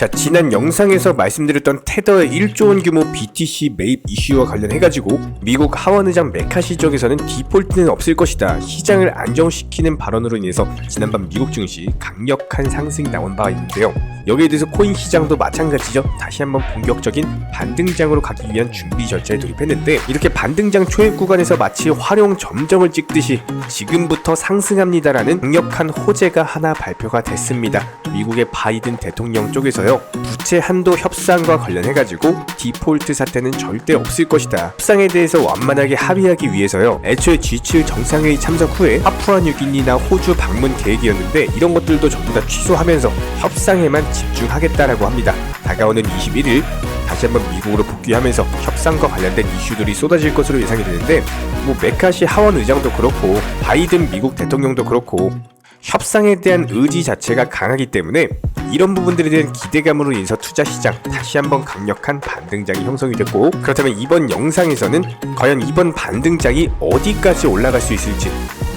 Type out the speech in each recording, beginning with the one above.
자, 지난 영상에서 말씀드렸던 테더의 1조 원 규모 BTC 매입 이슈와 관련해가지고 미국 하원 의장 메카시 쪽에서는 디폴트는 없을 것이다. 시장을 안정시키는 발언으로 인해서 지난밤 미국 증시 강력한 상승이 나온 바가 있는데요. 여기에 대해서 코인 시장도 마찬가지죠. 다시 한번 본격적인 반등장으로 가기 위한 준비 절차에 돌입했는데 이렇게 반등장 초입 구간에서 마치 활용 점점을 찍듯이 지금부터 상승합니다라는 강력한 호재가 하나 발표가 됐습니다. 미국의 바이든 대통령 쪽에서요. 부채 한도 협상과 관련해 가지고 디폴트 사태는 절대 없을 것이다. 협상에 대해서 완만하게 합의하기 위해서요. 애초에 G7 정상회의 참석 후에 파푸아 뉴기니나 호주 방문 계획이었는데 이런 것들도 전부 다 취소하면서 협상에만 집중하겠다라고 합니다. 다가오는 21일 다시 한번 미국으로 복귀하면서 협상과 관련된 이슈들이 쏟아질 것으로 예상이 되는데 뭐 메카시 하원 의장도 그렇고 바이든 미국 대통령도 그렇고 협상에 대한 의지 자체가 강하기 때문에 이런 부분들에 대한 기대감으로 인해서 투자 시장 다시 한번 강력한 반등장이 형성이 됐고 그렇다면 이번 영상에서는 과연 이번 반등장이 어디까지 올라갈 수 있을지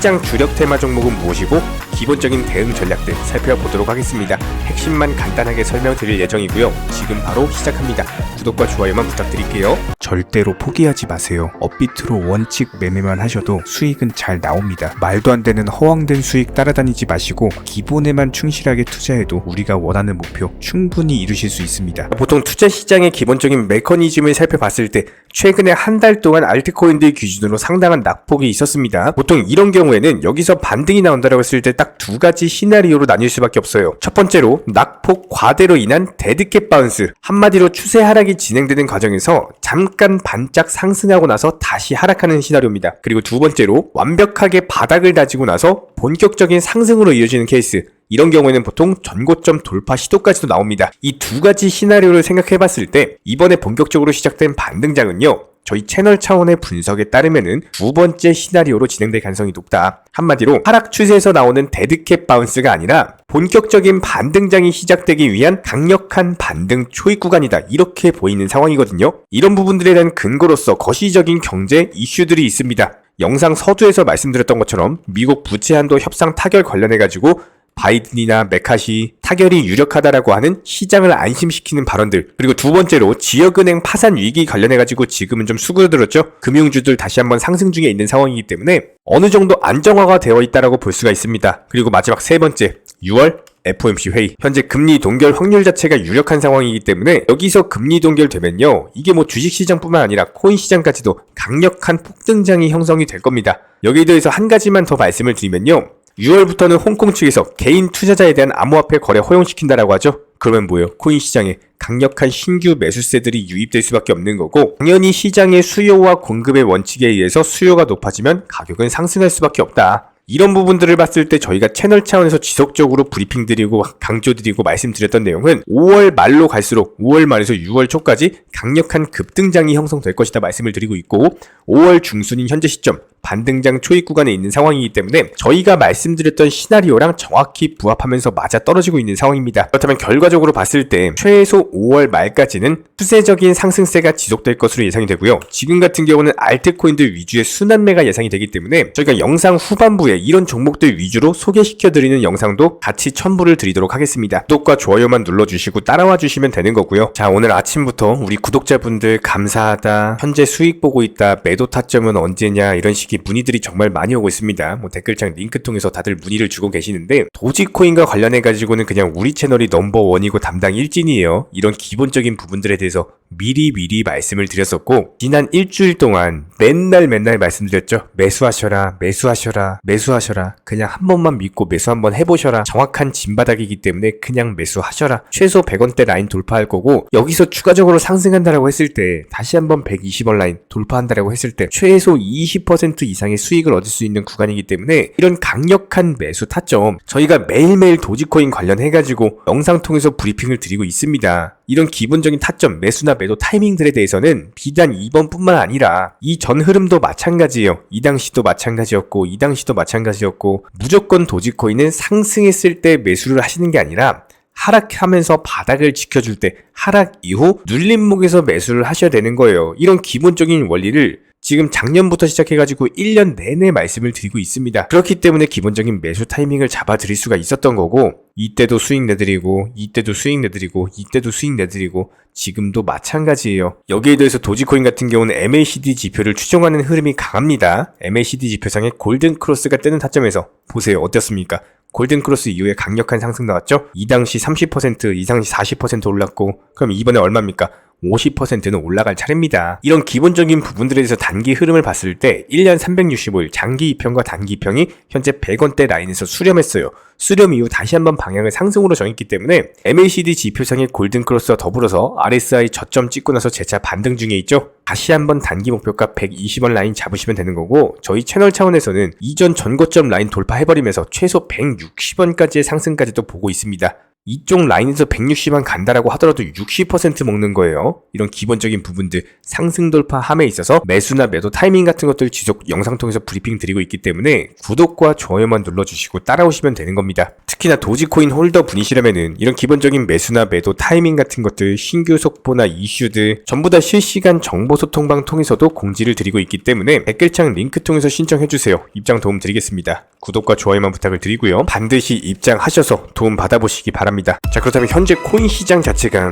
시장 주력 테마 종목은 무엇이고 기본적인 대응 전략들 살펴보도록 하겠습니다. 핵심만 간단하게 설명드릴 예정이고요. 지금 바로 시작합니다. 구독과 좋아요만 부탁드릴게요. 절대로 포기하지 마세요. 업비트로 원칙 매매만 하셔도 수익은 잘 나옵니다. 말도 안 되는 허황된 수익 따라다니지 마시고 기본에만 충실하게 투자해도 우리가 원하는 목표 충분히 이루실 수 있습니다. 보통 투자 시장의 기본적인 메커니즘을 살펴봤을 때 최근에 한 달 동안 알트코인들 기준으로 상당한 낙폭이 있었습니다. 보통 이런 경우에는 여기서 반등이 나온다고 했을 때 딱 두 가지 시나리오로 나뉠 수밖에 없어요. 첫 번째로 낙폭 과대로 인한 데드캣 바운스 한마디로 추세 하락이 진행되는 과정에서 잠깐 반짝 상승하고 나서 다시 하락하는 시나리오입니다. 그리고 두 번째로 완벽하게 바닥을 다지고 나서 본격적인 상승으로 이어지는 케이스 이런 경우에는 보통 전고점 돌파 시도까지도 나옵니다. 이 두 가지 시나리오를 생각해 봤을 때 이번에 본격적으로 시작된 반등장은요. 저희 채널 차원의 분석에 따르면은 두 번째 시나리오로 진행될 가능성이 높다. 한마디로 하락 추세에서 나오는 데드캣 바운스가 아니라 본격적인 반등장이 시작되기 위한 강력한 반등 초입 구간이다. 이렇게 보이는 상황이거든요. 이런 부분들에 대한 근거로서 거시적인 경제 이슈들이 있습니다. 영상 서두에서 말씀드렸던 것처럼 미국 부채 한도 협상 타결 관련해 가지고 바이든이나 메카시 타결이 유력하다라고 하는 시장을 안심시키는 발언들 그리고 두 번째로 지역은행 파산 위기 관련해 가지고 지금은 좀 수그러들었죠 금융주들 다시 한번 상승 중에 있는 상황이기 때문에 어느 정도 안정화가 되어 있다라고 볼 수가 있습니다 그리고 마지막 세 번째 6월 FOMC 회의. 현재 금리 동결 확률 자체가 유력한 상황이기 때문에 여기서 금리 동결되면요. 이게 뭐 주식 시장뿐만 아니라 코인 시장까지도 강력한 폭등장이 형성이 될 겁니다. 여기에 대해서 한 가지만 더 말씀을 드리면요. 6월부터는 홍콩 측에서 개인 투자자에 대한 암호화폐 거래 허용시킨다라고 하죠. 그러면 뭐예요? 코인 시장에 강력한 신규 매수세들이 유입될 수밖에 없는 거고 당연히 시장의 수요와 공급의 원칙에 의해서 수요가 높아지면 가격은 상승할 수밖에 없다. 이런 부분들을 봤을 때 저희가 채널 차원에서 지속적으로 브리핑 드리고 강조 드리고 말씀드렸던 내용은 5월 말로 갈수록 5월 말에서 6월 초까지 강력한 급등장이 형성될 것이다 말씀을 드리고 있고 5월 중순인 현재 시점 반등장 초입 구간에 있는 상황이기 때문에 저희가 말씀드렸던 시나리오랑 정확히 부합하면서 맞아 떨어지고 있는 상황입니다. 그렇다면 결과적으로 봤을 때 최소 5월 말까지는 추세적인 상승세가 지속될 것으로 예상이 되고요. 지금 같은 경우는 알트코인들 위주의 순환매가 예상이 되기 때문에 저희가 영상 후반부에 이런 종목들 위주로 소개시켜드리는 영상도 같이 첨부를 드리도록 하겠습니다. 구독과 좋아요만 눌러주시고 따라와 주시면 되는 거고요. 자 오늘 아침부터 우리 구독자분들 감사하다 현재 수익 보고 있다 매도 타점은 언제냐 이런 식의 문의들이 정말 많이 오고 있습니다. 뭐 댓글창 링크 통해서 다들 문의를 주고 계시는데 도지코인과 관련해 가지고는 그냥 우리 채널이 넘버 원이고 담당 일진이에요. 이런 기본적인 부분들에 대해서 미리 미리 말씀을 드렸었고 지난 일주일 동안 맨날 맨날 말씀드렸죠. 매수하셔라, 매수하셔라, 매수하셔라. 그냥 한 번만 믿고 매수 한번 해보셔라. 정확한 진바닥이기 때문에 그냥 매수하셔라. 최소 100원대 라인 돌파할 거고 여기서 추가적으로 상승한다라고 했을 때 다시 한번 120원 라인 돌파한다라고 했을 때 최소 20% 이상의 수익을 얻을 수 있는 구간이기 때문에 이런 강력한 매수 타점 저희가 매일매일 도지코인 관련해가지고 영상 통해서 브리핑을 드리고 있습니다. 이런 기본적인 타점, 매수나 매도 타이밍들에 대해서는 비단 이번뿐만 아니라 이 전 흐름도 마찬가지예요. 이 당시도 마찬가지였고 이 당시도 마찬가지였고 무조건 도지코인은 상승했을 때 매수를 하시는 게 아니라 하락하면서 바닥을 지켜줄 때 하락 이후 눌림목에서 매수를 하셔야 되는 거예요. 이런 기본적인 원리를 지금 작년부터 시작해가지고 1년 내내 말씀을 드리고 있습니다. 그렇기 때문에 기본적인 매수 타이밍을 잡아드릴 수가 있었던 거고, 이때도 수익 내드리고, 이때도 수익 내드리고, 이때도 수익 내드리고, 지금도 마찬가지예요. 여기에 대해서 도지코인 같은 경우는 MACD 지표를 추종하는 흐름이 강합니다. MACD 지표상에 골든 크로스가 뜨는 타점에서 보세요. 어땠습니까? 골든 크로스 이후에 강력한 상승 나왔죠? 이 당시 30%, 이 당시 40% 올랐고, 그럼 이번에 얼마입니까? 50%는 올라갈 차례입니다. 이런 기본적인 부분들에 대해서 단기 흐름을 봤을 때 1년 365일 장기 2평과 단기 2평이 현재 100원대 라인에서 수렴했어요. 수렴 이후 다시 한번 방향을 상승으로 정했기 때문에 MACD 지표상의 골든 크로스와 더불어서 RSI 저점 찍고 나서 재차 반등 중에 있죠. 다시 한번 단기 목표가 120원 라인 잡으시면 되는 거고 저희 채널 차원에서는 이전 전고점 라인 돌파해버리면서 최소 160원까지의 상승까지도 보고 있습니다. 이쪽 라인에서 160만 간다라고 하더라도 60% 먹는 거예요. 이런 기본적인 부분들 상승 돌파함에 있어서 매수나 매도 타이밍 같은 것들 지속 영상 통해서 브리핑 드리고 있기 때문에 구독과 좋아요만 눌러주시고 따라오시면 되는 겁니다. 특히나 도지코인 홀더 분이시라면은 이런 기본적인 매수나 매도 타이밍 같은 것들 신규 속보나 이슈들 전부 다 실시간 정보 소통방 통해서도 공지를 드리고 있기 때문에 댓글창 링크 통해서 신청해주세요. 입장 도움 드리겠습니다. 구독과 좋아요만 부탁을 드리고요. 반드시 입장하셔서 도움 받아보시기 바랍 니다. 자 그렇다면 현재 코인 시장 자체가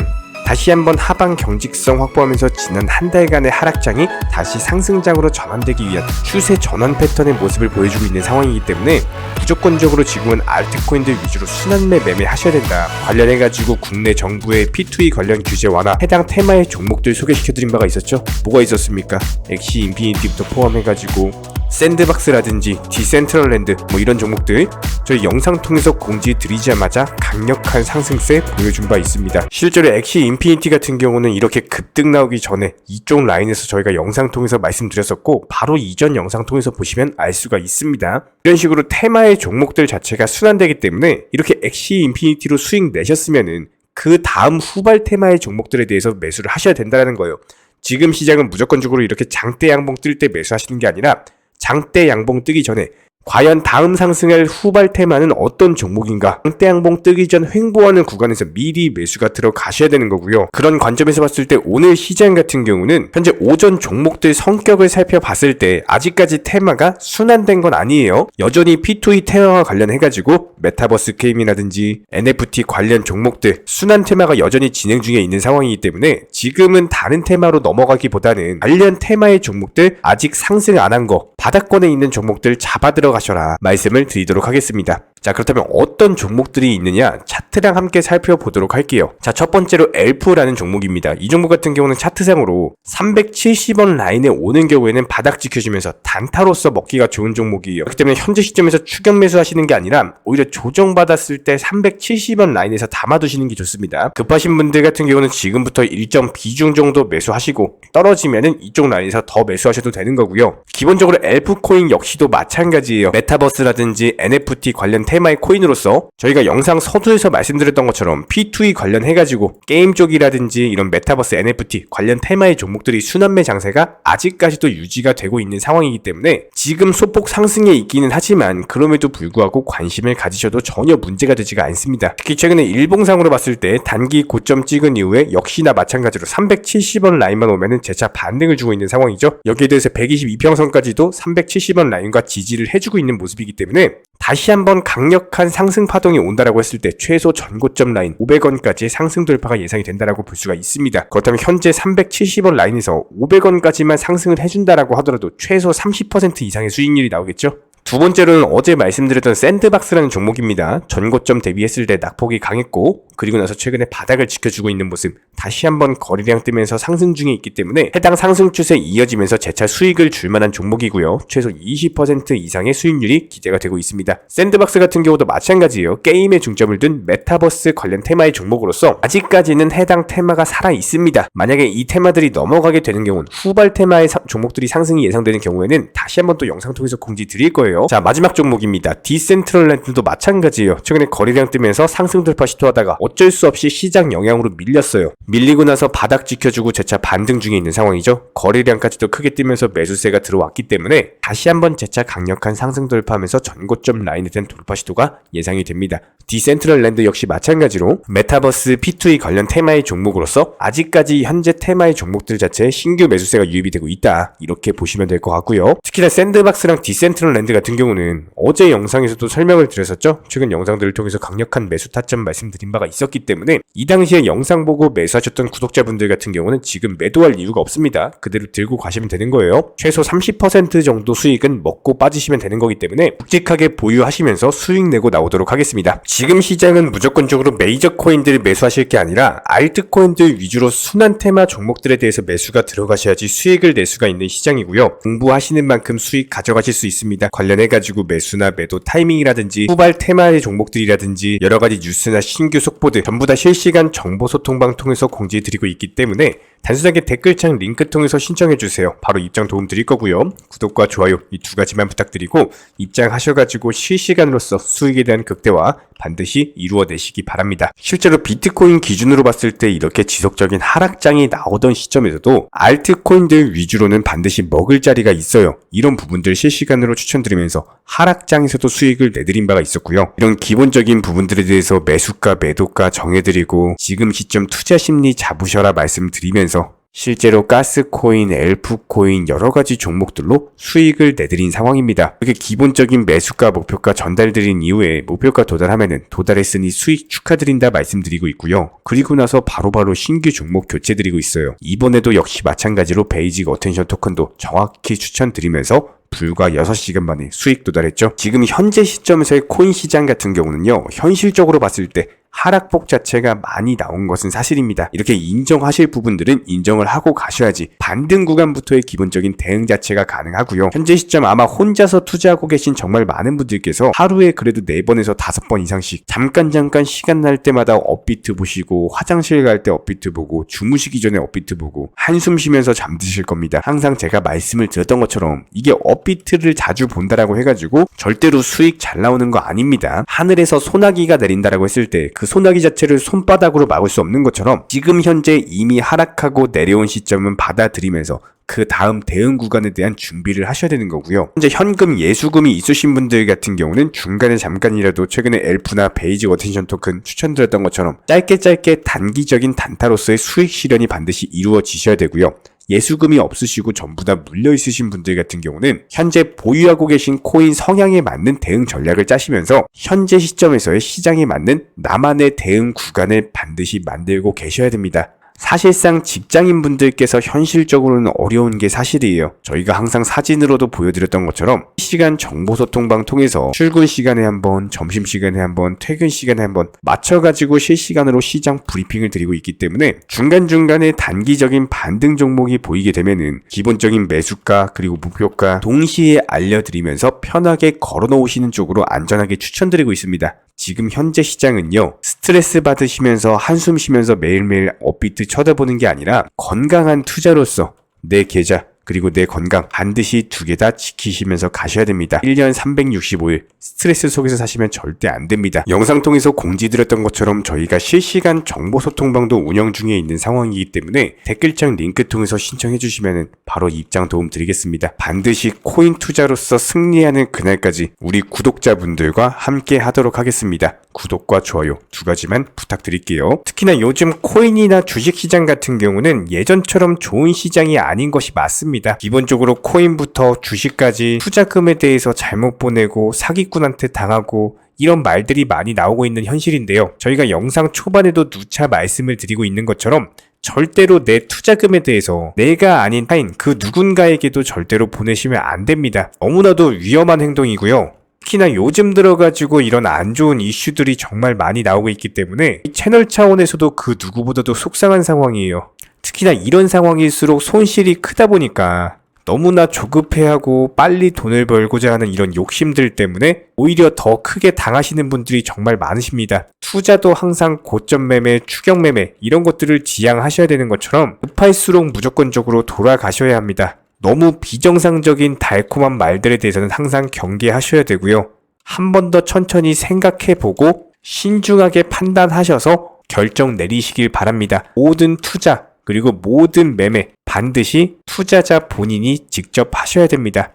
다시 한번 하방 경직성 확보하면서 지난 한 달간의 하락장이 다시 상승장으로 전환되기 위한 추세 전환 패턴의 모습을 보여주고 있는 상황이기 때문에 무조건적으로 지금은 알트코인들 위주로 순환매 매매하셔야 된다. 관련해가지고 국내 정부의 P2E 관련 규제 완화 해당 테마의 종목들 소개시켜드린 바가 있었죠. 뭐가 있었습니까? 엑시 인피니티부터 포함해가지고 샌드박스라든지 디센트럴랜드 뭐 이런 종목들 저희 영상 통해서 공지 드리자마자 강력한 상승세 보여준 바 있습니다. 실제로 엑시 인피니티 같은 경우는 이렇게 급등 나오기 전에 이쪽 라인에서 저희가 영상 통해서 말씀드렸었고 바로 이전 영상 통해서 보시면 알 수가 있습니다. 이런 식으로 테마의 종목들 자체가 순환되기 때문에 이렇게 엑시 인피니티로 수익 내셨으면은 그 다음 후발 테마의 종목들에 대해서 매수를 하셔야 된다는 거예요. 지금 시장은 무조건적으로 이렇게 장대 양봉 뜰 때 매수하시는 게 아니라 장대 양봉 뜨기 전에 과연 다음 상승할 후발 테마는 어떤 종목인가? 장대 양봉 뜨기 전 횡보하는 구간에서 미리 매수가 들어가셔야 되는 거고요. 그런 관점에서 봤을 때 오늘 시장 같은 경우는 현재 오전 종목들 성격을 살펴봤을 때 아직까지 테마가 순환된 건 아니에요. 여전히 P2E 테마와 관련해가지고 메타버스 게임이라든지 NFT 관련 종목들 순환 테마가 여전히 진행 중에 있는 상황이기 때문에 지금은 다른 테마로 넘어가기보다는 관련 테마의 종목들 아직 상승 안 한 거 바닥권에 있는 종목들 잡아 들어가셔라 말씀을 드리도록 하겠습니다. 자 그렇다면 어떤 종목들이 있느냐 차트랑 함께 살펴보도록 할게요. 자 첫 번째로 엘프라는 종목입니다. 이 종목 같은 경우는 차트상으로 370원 라인에 오는 경우에는 바닥 지켜주면서 단타로서 먹기가 좋은 종목이에요. 그렇기 때문에 현재 시점에서 추격 매수하시는 게 아니라 오히려 조정받았을 때 370원 라인에서 담아두시는 게 좋습니다. 급하신 분들 같은 경우는 지금부터 일정 비중 정도 매수하시고 떨어지면은 이쪽 라인에서 더 매수하셔도 되는 거고요. 기본적으로 엘프 코인 역시도 마찬가지예요. 메타버스라든지 NFT 관련 테마의 코인으로서 저희가 영상 서두에서 말씀드렸던 것처럼 P2E 관련해가지고 게임 쪽이라든지 이런 메타버스 NFT 관련 테마의 종목들이 순환매 장세가 아직까지도 유지가 되고 있는 상황이기 때문에 지금 소폭 상승에 있기는 하지만 그럼에도 불구하고 관심을 가지셔도 전혀 문제가 되지가 않습니다. 특히 최근에 일봉상으로 봤을 때 단기 고점 찍은 이후에 역시나 마찬가지로 370원 라인만 오면은 재차 반등을 주고 있는 상황이죠. 여기에 대해서 122평선까지도 370원 라인과 지지를 해주고 있는 모습이기 때문에 다시 한번 강력한 상승 파동이 온다라고 했을 때 최소 전고점 라인 500원까지의 상승 돌파가 예상이 된다라고 볼 수가 있습니다. 그렇다면 현재 370원 라인에서 500원까지만 상승을 해준다라고 하더라도 최소 30% 이상의 수익률이 나오겠죠? 두 번째로는 어제 말씀드렸던 샌드박스라는 종목입니다. 전고점 대비했을 때 낙폭이 강했고 그리고 나서 최근에 바닥을 지켜주고 있는 모습 다시 한번 거래량 뜨면서 상승 중에 있기 때문에 해당 상승 추세 이어지면서 재차 수익을 줄 만한 종목이고요. 최소 20% 이상의 수익률이 기대가 되고 있습니다. 샌드박스 같은 경우도 마찬가지예요. 게임에 중점을 둔 메타버스 관련 테마의 종목으로서 아직까지는 해당 테마가 살아 있습니다. 만약에 이 테마들이 넘어가게 되는 경우는 후발 테마의 사- 종목들이 상승이 예상되는 경우에는 다시 한번 또 영상 통해서 공지 드릴 거예요. 자 마지막 종목입니다. 디센트럴랜드도 마찬가지예요. 최근에 거래량 뜨면서 상승 돌파 시도하다가 어쩔 수 없이 시장 영향으로 밀렸어요. 밀리고 나서 바닥 지켜주고 재차 반등 중에 있는 상황이죠. 거래량까지도 크게 뛰면서 매수세가 들어왔기 때문에 다시 한번 재차 강력한 상승 돌파하면서 전고점 라인에 대한 돌파 시도가 예상이 됩니다. 디센트럴 랜드 역시 마찬가지로 메타버스 P2E 관련 테마의 종목으로서 아직까지 현재 테마의 종목들 자체에 신규 매수세가 유입이 되고 있다. 이렇게 보시면 될 것 같고요. 특히나 샌드박스랑 디센트럴 랜드 같은 경우는 어제 영상에서도 설명을 드렸었죠. 최근 영상들을 통해서 강력한 매수 타점 말씀드린 바가 있었기 때문에 이 당시에 영상 보고 매수하셨던 구독자분들 같은 경우는 지금 매도할 이유가 없습니다. 그대로 들고 가시면 되는 거예요. 최소 30% 정도 수익은 먹고 빠지시면 되는 거기 때문에 묵직하게 보유하시면서 수익 내고 나오도록 하겠습니다. 지금 시장은 무조건적으로 메이저 코인들을 매수하실 게 아니라 알트 코인들 위주로 순환 테마 종목들에 대해서 매수가 들어가셔야지 수익을 낼 수가 있는 시장이고요. 공부하시는 만큼 수익 가져가실 수 있습니다. 관련 해가지고 매수나 매도 타이밍이라든지 후발 테마의 종목들이라든지 여러 가지 뉴스나 신규 속보들 전부 다 실시간 정보 소통방 통해서 공지해 드리고 있기 때문에 단순하게 댓글창 링크 통해서 신청해 주세요. 바로 입장 도움 드릴 거고요. 구독과 좋아요 이 두 가지만 부탁드리고 입장하셔가지고 실시간으로서 수익에 대한 극대화 반드시 이루어내시기 바랍니다. 실제로 비트코인 기준으로 봤을 때 이렇게 지속적인 하락장이 나오던 시점에서도 알트코인들 위주로는 반드시 먹을 자리가 있어요. 이런 부분들 실시간으로 추천드리면서 하락장에서도 수익을 내드린 바가 있었고요. 이런 기본적인 부분들에 대해서 매수가, 매도가 정해드리고 지금 시점 투자 심리 잡으셔라 말씀드리면서 실제로 가스코인, 엘프코인 여러 가지 종목들로 수익을 내드린 상황입니다. 이렇게 기본적인 매수가 목표가 전달드린 이후에 목표가 도달하면은 도달했으니 수익 축하드린다 말씀드리고 있고요. 그리고 나서 바로바로 신규 종목 교체드리고 있어요. 이번에도 역시 마찬가지로 베이직 어텐션 토큰도 정확히 추천드리면서 불과 6시간 만에 수익 도달했죠. 지금 현재 시점에서의 코인 시장 같은 경우는요, 현실적으로 봤을 때 하락폭 자체가 많이 나온 것은 사실입니다. 이렇게 인정하실 부분들은 인정을 하고 가셔야지 반등 구간부터의 기본적인 대응 자체가 가능하고요. 현재 시점 아마 혼자서 투자하고 계신 정말 많은 분들께서 하루에 그래도 4번에서 5번 이상씩 잠깐 잠깐 시간 날 때마다 업비트 보시고 화장실 갈 때 업비트 보고 주무시기 전에 업비트 보고 한숨 쉬면서 잠드실 겁니다. 항상 제가 말씀을 드렸던 것처럼 이게 업비트를 자주 본다라고 해가지고 절대로 수익 잘 나오는 거 아닙니다. 하늘에서 소나기가 내린다라고 했을 때그 소나기 자체를 손바닥으로 막을 수 없는 것처럼 지금 현재 이미 하락하고 내려온 시점은 받아들이면서 그 다음 대응 구간에 대한 준비를 하셔야 되는 거고요. 현재 현금 예수금이 있으신 분들 같은 경우는 중간에 잠깐이라도 최근에 엘프나 베이지 어텐션 토큰 추천드렸던 것처럼 짧게 짧게 단기적인 단타로서의 수익 실현이 반드시 이루어지셔야 되고요. 예수금이 없으시고 전부 다 물려 있으신 분들 같은 경우는 현재 보유하고 계신 코인 성향에 맞는 대응 전략을 짜시면서 현재 시점에서의 시장에 맞는 나만의 대응 구간을 반드시 만들고 계셔야 됩니다. 사실상 직장인 분들께서 현실적으로는 어려운 게 사실이에요. 저희가 항상 사진으로도 보여드렸던 것처럼 시간 정보소통방 통해서 출근 시간에 한 번, 점심 시간에 한 번, 퇴근 시간에 한번 맞춰가지고 실시간으로 시장 브리핑을 드리고 있기 때문에 중간중간에 단기적인 반등 종목이 보이게 되면은 기본적인 매수가 그리고 목표가 동시에 알려드리면서 편하게 걸어 놓으시는 쪽으로 안전하게 추천드리고 있습니다. 지금 현재 시장은요, 스트레스 받으시면서 한숨 쉬면서 매일매일 업비트 쳐다보는 게 아니라 건강한 투자로서 내 계좌, 그리고 내 건강 반드시 두 개 다 지키시면서 가셔야 됩니다. 1년 365일 스트레스 속에서 사시면 절대 안 됩니다. 영상 통해서 공지드렸던 것처럼 저희가 실시간 정보 소통방도 운영 중에 있는 상황이기 때문에 댓글창 링크 통해서 신청해 주시면 바로 입장 도움 드리겠습니다. 반드시 코인 투자로서 승리하는 그날까지 우리 구독자분들과 함께 하도록 하겠습니다. 구독과 좋아요 두 가지만 부탁드릴게요. 특히나 요즘 코인이나 주식시장 같은 경우는 예전처럼 좋은 시장이 아닌 것이 맞습니다. 기본적으로 코인부터 주식까지 투자금에 대해서 잘못 보내고 사기꾼한테 당하고 이런 말들이 많이 나오고 있는 현실인데요. 저희가 영상 초반에도 누차 말씀을 드리고 있는 것처럼 절대로 내 투자금에 대해서 내가 아닌 타인 그 누군가에게도 절대로 보내시면 안 됩니다. 너무나도 위험한 행동이고요. 특히나 요즘 들어가지고 이런 안 좋은 이슈들이 정말 많이 나오고 있기 때문에 이 채널 차원에서도 그 누구보다도 속상한 상황이에요. 특히나 이런 상황일수록 손실이 크다 보니까 너무나 조급해하고 빨리 돈을 벌고자 하는 이런 욕심들 때문에 오히려 더 크게 당하시는 분들이 정말 많으십니다. 투자도 항상 고점 매매, 추격 매매 이런 것들을 지양하셔야 되는 것처럼 급할수록 무조건적으로 돌아가셔야 합니다. 너무 비정상적인 달콤한 말들에 대해서는 항상 경계하셔야 되고요. 한 번 더 천천히 생각해 보고 신중하게 판단하셔서 결정 내리시길 바랍니다. 모든 투자 그리고 모든 매매 반드시 투자자 본인이 직접 하셔야 됩니다.